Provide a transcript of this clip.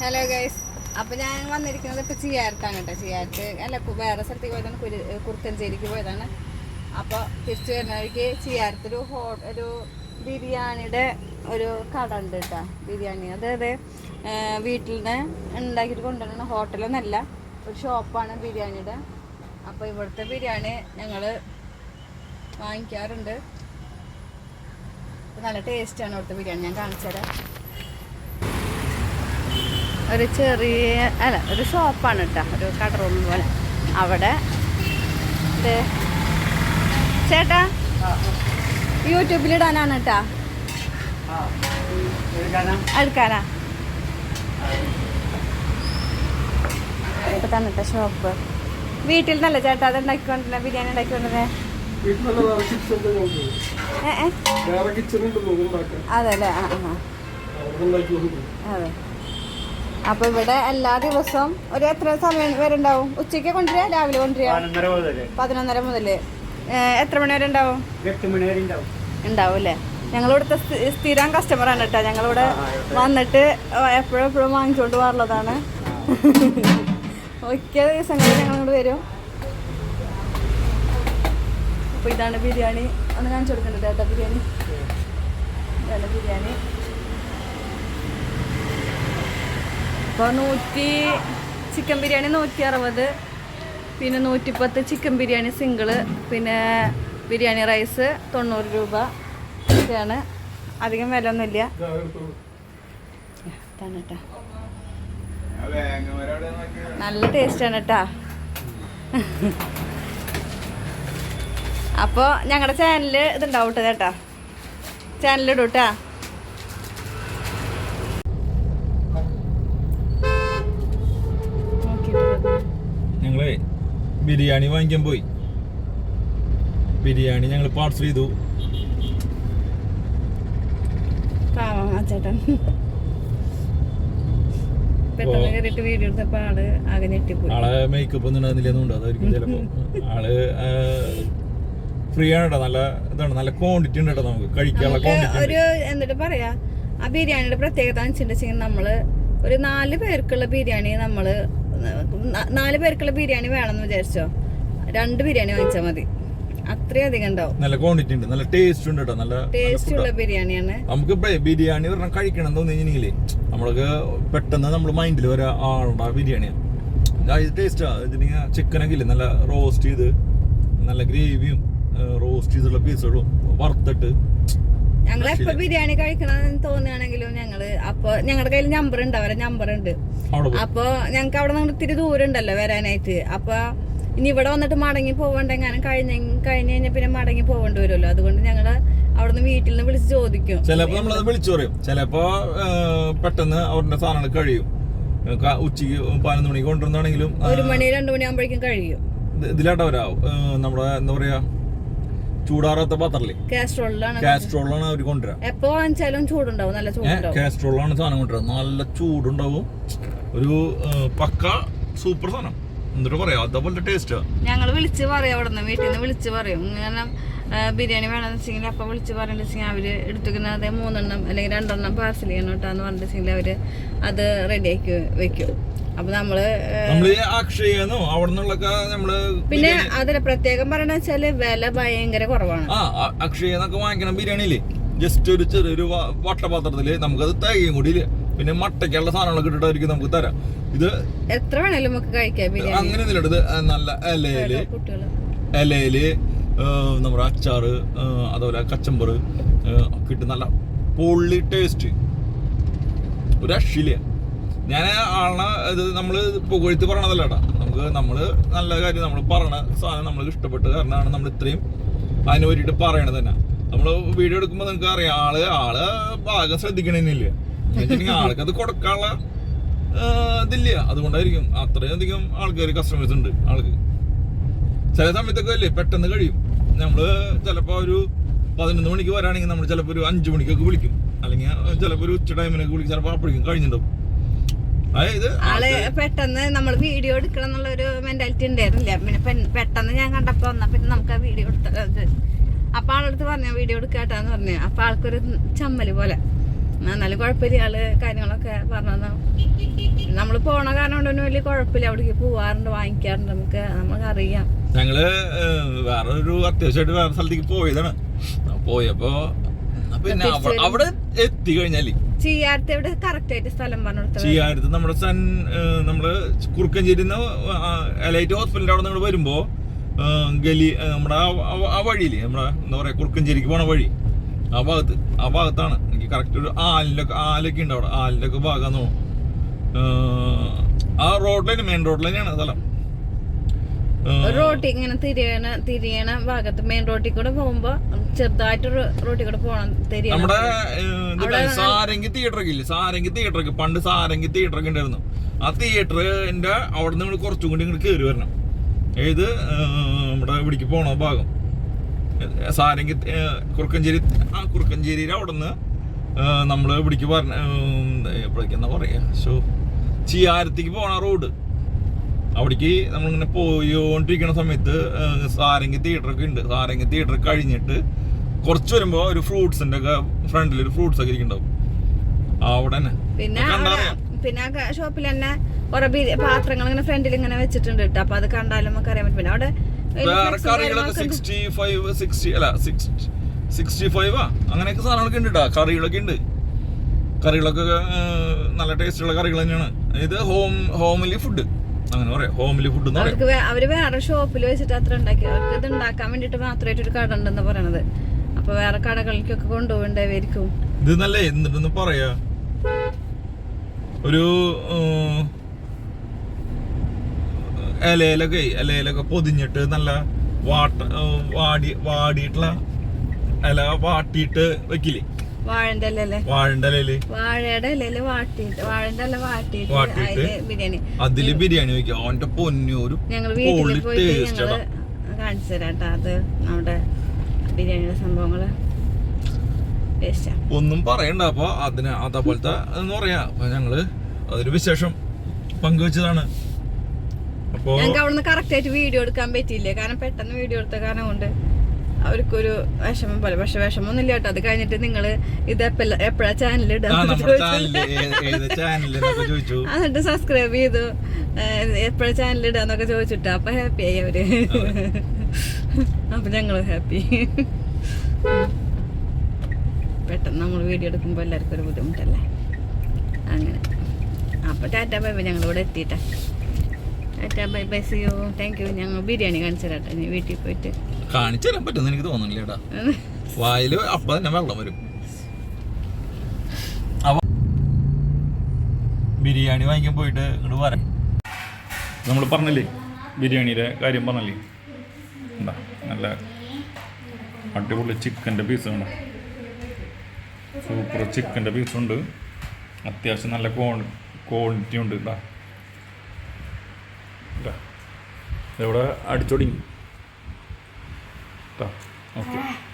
Hello guys അപ്പൊ ഞാൻ വന്നിരിക്കുന്നത് ഇപ്പൊ ചിയാരത്താണ് കേട്ടോ. ചിയാരത്ത് അല്ല വേറെ സ്ഥലത്തേക്ക് പോയതാണ് കുരു കുറുക്കഞ്ചേരിക്ക് പോയതാണ്. അപ്പൊ തിരിച്ചു വരുന്നവർക്ക് ഒരു ഹോ ഒരു ബിരിയാണിയുടെ ഒരു കട ഉണ്ട് കേട്ടോ. ബിരിയാണി. അതായത് വീട്ടിൽ നിന്ന് ഉണ്ടാക്കിയിട്ട് കൊണ്ടുവരുന്ന ഹോട്ടലൊന്നല്ല ഒരു ഷോപ്പാണ് ബിരിയാണിയുടെ. അപ്പോൾ ഇവിടുത്തെ ബിരിയാണി ഞങ്ങൾ വാങ്ങിക്കാറുണ്ട്. നല്ല ടേസ്റ്റാണ് ഇവിടുത്തെ ബിരിയാണി. ഞാൻ കാണിച്ചു തരാം ഒരു ചെറിയ അല്ല ഒരു ഷോപ്പാണ് കേട്ടോ ഒരു കട റൂം പോലെ. അവിടെ ചേട്ടാ യൂട്യൂബിൽ ഇടാനാണ് കേട്ടാ എടുക്കാനാ ഇപ്പൊ തന്നെ ഷോപ്പ്. വീട്ടിൽ നല്ല ചേട്ടാ അത് ഉണ്ടാക്കിക്കൊണ്ടിരുന്ന? ബിരിയാണി ഉണ്ടാക്കിക്കൊണ്ടിരുന്നേ? അതെ അല്ലേ ആ അതെ. അപ്പൊ ഇവിടെ എല്ലാ ദിവസവും ഒരു എത്ര സമയം വരെ ഉണ്ടാവും ഉച്ചയ്ക്ക് കൊണ്ടുവരിക രാവിലെ കൊണ്ടുവരിക? പതിനൊന്നര മുതൽ. എത്ര മണി വരെ ഉണ്ടാവും? ഉണ്ടാവും. അല്ലേ? ഞങ്ങളിവിടുത്തെ സ്ഥിരം സ്ഥിരം കസ്റ്റമറാണ് കേട്ടോ. ഞങ്ങളിവിടെ വന്നിട്ട് എപ്പോഴും എപ്പോഴും വാങ്ങിച്ചുകൊണ്ട് പോകാറുള്ളതാണ്. മിക്ക ദിവസങ്ങളിൽ ഞങ്ങൾ വരും. അപ്പോൾ ഇതാണ് ബിരിയാണി. ഒന്ന് കാണിച്ചു കൊടുക്കുന്നുണ്ട് കേട്ടോ ബിരിയാണി. ഇതാണ് ബിരിയാണി. അപ്പോൾ നൂറ്റി ചിക്കൻ ബിരിയാണി നൂറ്റി അറുപത് പിന്നെ നൂറ്റിപ്പത്ത് ചിക്കൻ ബിരിയാണി സിംഗിൾ പിന്നെ ബിരിയാണി റൈസ് തൊണ്ണൂറ് രൂപ. ഒക്കെയാണ് അധികം വില ഒന്നുമില്ല ഇതാണ് കേട്ടോ നല്ല ടേസ്റ്റാണ് കേട്ടാ അപ്പോൾ ഞങ്ങളുടെ ചാനലിൽ ഇതുണ്ടാവും കേട്ടോ. ചേട്ടാ ചാനലിടും നോക്കിയിട്ട് ഞങ്ങളെ ബിരിയാണി വാങ്ങിക്കാൻ പോയി. ബിരിയാണി ഞങ്ങൾ പാർസൽ ചെയ്തു. ആൾ മേക്കപ്പ് ഒന്നും ഉണ്ടാകുന്നില്ലെന്നുണ്ട് അതായിരിക്കും ചിലപ്പോ. ആൾ ഫ്രീ ആണ് കേട്ടോ നല്ല ഇതാണ്. നല്ല ക്വാണ്ടിറ്റി ഉണ്ട് കേട്ടോ നമുക്ക് കഴിക്കാനുള്ള ക്വാണ്ടിറ്റി ഒരു എന്നിട്ട് പറയാ ആ ബിരിയാണിയുടെ പ്രത്യേകത വെച്ചിട്ടുണ്ടെങ്കിൽ നമ്മൾ ഒരു നാല് പേർക്കുള്ള ബിരിയാണി നമ്മൾ നാല് പേർക്കുള്ള ബിരിയാണി വേണമെന്ന് വിചാരിച്ചോ? രണ്ട് ബിരിയാണി വാങ്ങിച്ചാൽ മതി. അത്രയധികം ഉണ്ടാവും. നല്ല ക്വാണ്ടിറ്റി ഉണ്ട്. നല്ല ടേസ്റ്റ് ഉണ്ട് കേട്ടോ നല്ല ടേസ്റ്റ് ഉള്ള ബിരിയാണിയാണ്. നമുക്ക് ബിരിയാണി പറഞ്ഞാൽ കഴിക്കണം എന്ന് തോന്നിയെങ്കിലേ നമ്മൾക്ക് പെട്ടെന്ന് നമ്മൾ മൈൻഡിൽ വരെ ആളുടെ ബിരിയാണിയാണ് ടേസ്റ്റാ ഇതിന് ചിക്കനൊക്കെ ഇല്ലേ? നല്ല റോസ്റ്റ് ചെയ്ത് നല്ല ഗ്രേവിയും റോസ്റ്റ് ചെയ്തുള്ള പീസുകളും വറുത്തിട്ട്. ഞങ്ങൾ എപ്പോ ബിരിയാണി കഴിക്കണമെന്ന് തോന്നുകയാണെങ്കിലും ഞങ്ങൾ അപ്പൊ ഞങ്ങളുടെ കയ്യിൽ നമ്പർ ഉണ്ട്. അവരെ നമ്പർ ഉണ്ട്. അപ്പൊ ഞങ്ങൾക്ക് അവിടെ നിന്ന് ഇത്തിരി ദൂരം ഉണ്ടല്ലോ വരാനായിട്ട്. അപ്പൊ ഇനി ഇവിടെ വന്നിട്ട് മടങ്ങി പോവണ്ടെങ്ങാനും കഴിഞ്ഞ കഴിഞ്ഞ് കഴിഞ്ഞാൽ പിന്നെ മടങ്ങി പോകേണ്ടി വരുമല്ലോ. അതുകൊണ്ട് ഞങ്ങൾ അവിടുന്ന് വീട്ടിൽ നിന്ന് വിളിച്ച് ചോദിക്കും. ചിലപ്പോ നമ്മളത് വിളിച്ചു പറയും. ചിലപ്പോ പെട്ടെന്ന് അവരുടെ സാധനങ്ങൾ കഴിയും. ഉച്ചയ്ക്ക് പതിനൊന്ന് മണിക്ക് കൊണ്ടുവന്നാണെങ്കിലും ഒരു മണി രണ്ടു മണി ആകുമ്പോഴേക്കും കഴിയും. ഇതിലാട്ടവരാവും ഇതിലാട്ടോ നമ്മുടെ എന്താ പറയാ ചൂടാറാത്ത പാത്രല്ലേ? കാസ്ട്രോളിലാണ്. കാസ്ട്രോളിലാണ് അവർ കൊണ്ടുവരാ. എപ്പോ വാങ്ങിച്ചാലും ചൂടുണ്ടാവും. നല്ല ചൂടുണ്ടാവും. കാസ്ട്രോളിലാണ് സാധനം കൊണ്ടുവരാ. നല്ല ചൂടുണ്ടാവും. ഒരു പക്ക സൂപ്പർ സാധനം. എന്നിട്ട് പറയാം അതേപോലെ ടേസ്റ്റ് ഞങ്ങൾ വിളിച്ച് പറയാം അവിടെ നിന്ന് വീട്ടിൽ നിന്ന് വിളിച്ച് പറയും. കാരണം ബിരിയാണി വേണമെന്ന് വെച്ചെങ്കിൽ അപ്പം വിളിച്ച് പറഞ്ഞിട്ടുണ്ടെങ്കിൽ അവർ എടുത്തുക്കുന്ന അതേ മൂന്നെണ്ണം അല്ലെങ്കിൽ രണ്ടെണ്ണം പാർസൽ ചെയ്യണം കേട്ടാന്ന് പറഞ്ഞിട്ടുണ്ടെങ്കിൽ അവർ അത് റെഡി ആക്കി വെക്കും. അപ്പം നമ്മൾ നമ്മൾ അക്ഷയെന്നോ അവിടെ നിന്നുള്ളൊക്കെ നമ്മൾ പിന്നെ അതിന് പ്രത്യേകം പറയണ വെച്ചാൽ വില ഭയങ്കര കുറവാണ്. അക്ഷയെന്നൊക്കെ വാങ്ങിക്കണ ബിരിയാണിയില്ലേ? ജസ്റ്റ് ഒരു ചെറിയൊരു വട്ടപാത്രത്തിൽ നമുക്കത് തേങ്ങയും കൂടി പിന്നെ മട്ടയ്ക്കുള്ള സാധനങ്ങളൊക്കെ ഇട്ടിട്ടായിരിക്കും നമുക്ക് തരാം. ഇത് എത്ര വേണേലും നമുക്ക് കഴിക്കാം അങ്ങനെ ഇതിലെടുത്ത് ഇത് നല്ല ഇലയിൽ ഇലയിൽ നമ്മുടെ അച്ചാറ് അതുപോലെ കച്ചമ്പറ് ഒക്കെ ഇട്ട് നല്ല പൊള്ളി ടേസ്റ്റ്. ഒരു രക്ഷയില്ല ഞാൻ ആളെ ഇത് നമ്മൾ പുകഴ്ത്തി പറയണതല്ല കേട്ടാ. നമുക്ക് നമ്മൾ നല്ല കാര്യം നമ്മൾ പറയണ സാധനം നമ്മൾക്ക് ഇഷ്ടപ്പെട്ട് കാരണമാണ് നമ്മൾ ഇത്രയും അതിന് വേണ്ടിയിട്ട് പറയണത് തന്നെ. നമ്മൾ വീഡിയോ എടുക്കുമ്പോൾ നിങ്ങൾക്ക് അറിയാം ആൾ ആൾ ഭാഗം ശ്രദ്ധിക്കണമെന്നില്ല എന്നുവെച്ചിട്ടുണ്ടെങ്കിൽ ആൾക്ക് അത് കൊടുക്കാനുള്ള ഇതില്ല. അതുകൊണ്ടായിരിക്കും അത്രയും അധികം ആൾക്കാർ കസ്റ്റമേഴ്സ് ഉണ്ട് ആൾക്ക്. ചില സമയത്തൊക്കെ അല്ലേ പെട്ടെന്ന് കഴിയും. നമ്മൾ ചിലപ്പോ ഒരു പതിനൊന്ന് മണിക്ക് വരാണെങ്കിൽ നമ്മൾ ചിലപ്പോൾ ഒരു അഞ്ചു മണിക്കൊക്കെ വിളിക്കും. അല്ലെങ്കിൽ ചിലപ്പോൾ ഒരു ഉച്ച ടൈമിനൊക്കെ വിളിക്കും. ചിലപ്പോൾ അപ്പോഴേക്കും കഴിഞ്ഞിട്ടുണ്ടാവും. അതായത് ആൾ പെട്ടെന്ന് നമ്മൾ വീഡിയോ എടുക്കണം എന്നുള്ള ഒരു മെന്റാലിറ്റി ഉണ്ടായിരുന്നില്ല. പിന്നെ പെട്ടെന്ന് ഞാൻ കണ്ടപ്പോ വന്നാ പിന്നെ നമുക്ക് ആ വീഡിയോ എടുത്ത അപ്പൊ ആളടുത്ത് പറഞ്ഞു വീഡിയോ എടുക്കാട്ടാന്ന് പറഞ്ഞു. അപ്പൊ ആൾക്കൊരു ചമ്മൽ പോലെ. എന്നാലും കുഴപ്പമില്ല. ആൾ കാര്യങ്ങളൊക്കെ പറഞ്ഞു നമ്മൾ പോണ കാരണം കൊണ്ടൊന്നും വലിയ കുഴപ്പമില്ല. അവിടേക്ക് പോവാറുണ്ട് വാങ്ങിക്കാറുണ്ട്. നമുക്ക് നമുക്ക് അറിയാം. ഞങ്ങൾ വേറൊരു അത്യാവശ്യമായിട്ട് വേറെ സ്ഥലത്തേക്ക് പോയതാണ്. പോയപ്പോ പിന്നെ അവ- അവിടെ എത്തി കഴിഞ്ഞാൽ ചീയാരത്ത് ഇവിടെ കറക്റ്റ് ആയിട്ട് സ്ഥലം പറഞ്ഞു കൊടുത്തത് ചെയ്യാരുത് നമ്മുടെ സൺ നമ്മൾ കുറുക്കഞ്ചേരിന്ന് എലൈറ്റ് ഹോസ്പിറ്റലിന്റെ അവിടെ നിന്ന് വരുമ്പോ ഗലി നമ്മുടെ ആ വഴിയിൽ നമ്മുടെ എന്താ പറയാ കുറുക്കഞ്ചേരിക്ക് പോണ വഴി. ആ ഭാഗത്ത് ആ ഭാഗത്താണ് എനിക്ക് കറക്റ്റ് ഒരു ആലിലൊക്കെ ആലൊക്കെ ഉണ്ട് അവിടെ. ആലിലൊക്കെ ഭാഗം ആ റോഡ് ലൈൻ മെയിൻ റോഡ് ലൈനാണ് സ്ഥലം. റോട്ടി റോട്ടിൽ ഇങ്ങനെ തിരിയണ തിരിയണ ഭാഗത്ത് മെയിൻ റോട്ടിൽ കൂടെ പോകുമ്പോ ചെറുതായിട്ട് റോട്ടിൽ കൂടെ പോകണം തിരിയണ. നമ്മുടെ സാരംഗി തിയേറ്റർ ഒക്കെ ഇല്ലേ? സാരംഗി തിയേറ്റർ ഒക്കെ. പണ്ട് സാരംഗി തിയേറ്റർ ഒക്കെ ഉണ്ടായിരുന്നു. ആ തിയേറ്ററിന്റെ അവിടെ നിന്ന് കുറച്ചും കൂടി ഇങ്ങോട്ട് കയറി വരണം. ഏത് നമ്മുടെ ഇവിടേക്ക് പോണ ഭാഗം. സാരംഗി കുറുക്കഞ്ചേരി ആ കുറുക്കഞ്ചേരിയുടെ അവിടെ നിന്ന് നമ്മൾ ഇവിടേക്ക് പറഞ്ഞ എപ്പോഴേക്ക് എന്താ പറയാ? സോ ചിയാരത്തേക്ക് പോണ റോഡ്. അവിടേക്ക് നമ്മളിങ്ങനെ പോയോണ്ടിരിക്കുന്ന സമയത്ത് സാരംഗി തിയേറ്റർ ഒക്കെ ഉണ്ട്. സാരംഗി തിയേറ്റർ കഴിഞ്ഞിട്ട് കുറച്ച് വരുമ്പോ ഒരു ഫ്രൂട്ട്സിന്റെ ഒക്കെ ഫ്രണ്ടിൽ ഒരു ഫ്രൂട്ട്സ് ഒക്കെ ഇരിക്കുന്നുണ്ടാവും. അവിടെ തന്നെ പിന്നെ ആ ഷോപ്പിൽ തന്നെ കുറെ പാത്രങ്ങൾ ഇങ്ങനെ ഫ്രണ്ടിൽ ഇങ്ങനെ വെച്ചിട്ടുണ്ട് കേട്ടോ. അപ്പൊ അത് കണ്ടാലും നമുക്ക് അറിയാൻ പറ്റും. പിന്നെ അവിടെ വലിയ വേറെ flex ഉം കറികളൊക്കെ സിക്സ്റ്റി ഫൈവ് സിക്സ്റ്റി അല്ല സിക്സ്റ്റി ഫൈവാ അങ്ങനെയൊക്കെ സാധനങ്ങളൊക്കെ ഉണ്ട് കേട്ടോ കറികളൊക്കെ ഉണ്ട്. കറികളൊക്കെ നല്ല ടേസ്റ്റുള്ള കറികൾ തന്നെയാണ്. ഇത് ഹോം ഹോംലി ഫുഡ്. അങ്ങനെ പറയാം. ഹോംലി ഫുഡ് അവർ വേറെ ഷോപ്പിൽ വെച്ചിട്ട് അത്ര ഉണ്ടാക്കി. അവർക്ക് ഇത് ഉണ്ടാക്കാൻ വേണ്ടിട്ട് മാത്രമായിട്ട് ഒരു കട ഉണ്ടെന്ന് പറയണത്. അപ്പൊ വേറെ കടകളിലേക്കൊക്കെ കൊണ്ടുപോകണ്ടായിരിക്കും ഇത് നല്ല എന്നിട്ടെന്ന് പറയാ. ഒരു ഇലയിലൊക്കെ ഇലയിലൊക്കെ പൊതിഞ്ഞിട്ട് നല്ല വാട്ട വാടി വാടിയിട്ടുള്ള ഇല വാട്ടിയിട്ട് വെക്കില്ലേ? വാഴന്റെ അല്ലല്ലേ വാഴന്റെ ഇലയിൽ വാഴയുടെ ഇലയിൽ വാട്ടിയിട്ട് വാഴന്റെ ഇല വാട്ടിയിട്ട് വാട്ടിയിട്ട് അതിൽ ബിരിയാണി. അതിൽ ബിരിയാണി വെക്കാം അവന്റെ പൊന്നു ഒരു ഞങ്ങൾ വീട്ടിൽ പൊളി പോയിട്ട് taste ഞങ്ങൾ കാണിച്ചു തരാം അത് നമ്മുടെ ബിരിയാണിയുടെ സംഭവങ്ങൾ ടേസ്റ്റാ ഒന്നും പറയണ്ട. അപ്പൊ അതിന് അതേപോലത്തെ എന്ന് പറയാ. അപ്പൊ ഞങ്ങൾ അതൊരു വിശേഷം പങ്കുവെച്ചതാണ്. അപ്പൊ ഞങ്ങൾക്ക് അവിടുന്ന് കറക്റ്റ് ആയിട്ട് വീഡിയോ എടുക്കാൻ പറ്റിയില്ലേ? കാരണം പെട്ടെന്ന് വീഡിയോ എടുത്ത കാരണം കൊണ്ട് അവർക്കൊരു വിഷമം പല. പക്ഷെ വിഷമമൊന്നുമില്ല കേട്ടോ. അത് കഴിഞ്ഞിട്ട് നിങ്ങൾ ഇത് എപ്പോഴാ ചാനൽ എന്നിട്ട് സബ്സ്ക്രൈബ് ചെയ്തു. എപ്പോഴാ ചാനൽ ഇടാന്നൊക്കെ ചോദിച്ചിട്ട് അപ്പൊ ഹാപ്പി ആയി അവർ. അപ്പൊ ഞങ്ങൾ ഹാപ്പി പെട്ടെന്ന് നമ്മൾ വീഡിയോ എടുക്കുമ്പോൾ എല്ലാവർക്കും ഒരു ബുദ്ധിമുട്ടല്ലേ? അങ്ങനെ. അപ്പൊ ടാറ്റാ ബൈ ബൈ ഞങ്ങൾ ഇവിടെ എത്തിയിട്ടെ. Tata bye bye see you thank you ഞങ്ങൾ ബിരിയാണി കാണിച്ചു തരാട്ടെ വീട്ടിൽ പോയിട്ട്. കാണിച്ചു തരാൻ പറ്റുമെന്ന് എനിക്ക് തോന്നുന്നില്ല ഏട്ടാ അപ്പൊ തന്നെ വെള്ളം വരും. അവ ബിരിയാണി വാങ്ങിക്കാൻ പോയിട്ട് ഇങ്ങോട്ട് വരാം. നമ്മൾ പറഞ്ഞില്ലേ ബിരിയാണിയുടെ കാര്യം പറഞ്ഞില്ലേ? എന്താ നല്ല അടിപൊളി ചിക്കന്റെ പീസ് വേണം സൂപ്പർ ചിക്കന്റെ പീസുണ്ട് അത്യാവശ്യം നല്ല ക്വാളിറ്റി ഉണ്ട് കേട്ടോ ഇവിടെ അടിച്ചൊടിങ്ങി. കേട്ടോ. ഓക്കെ.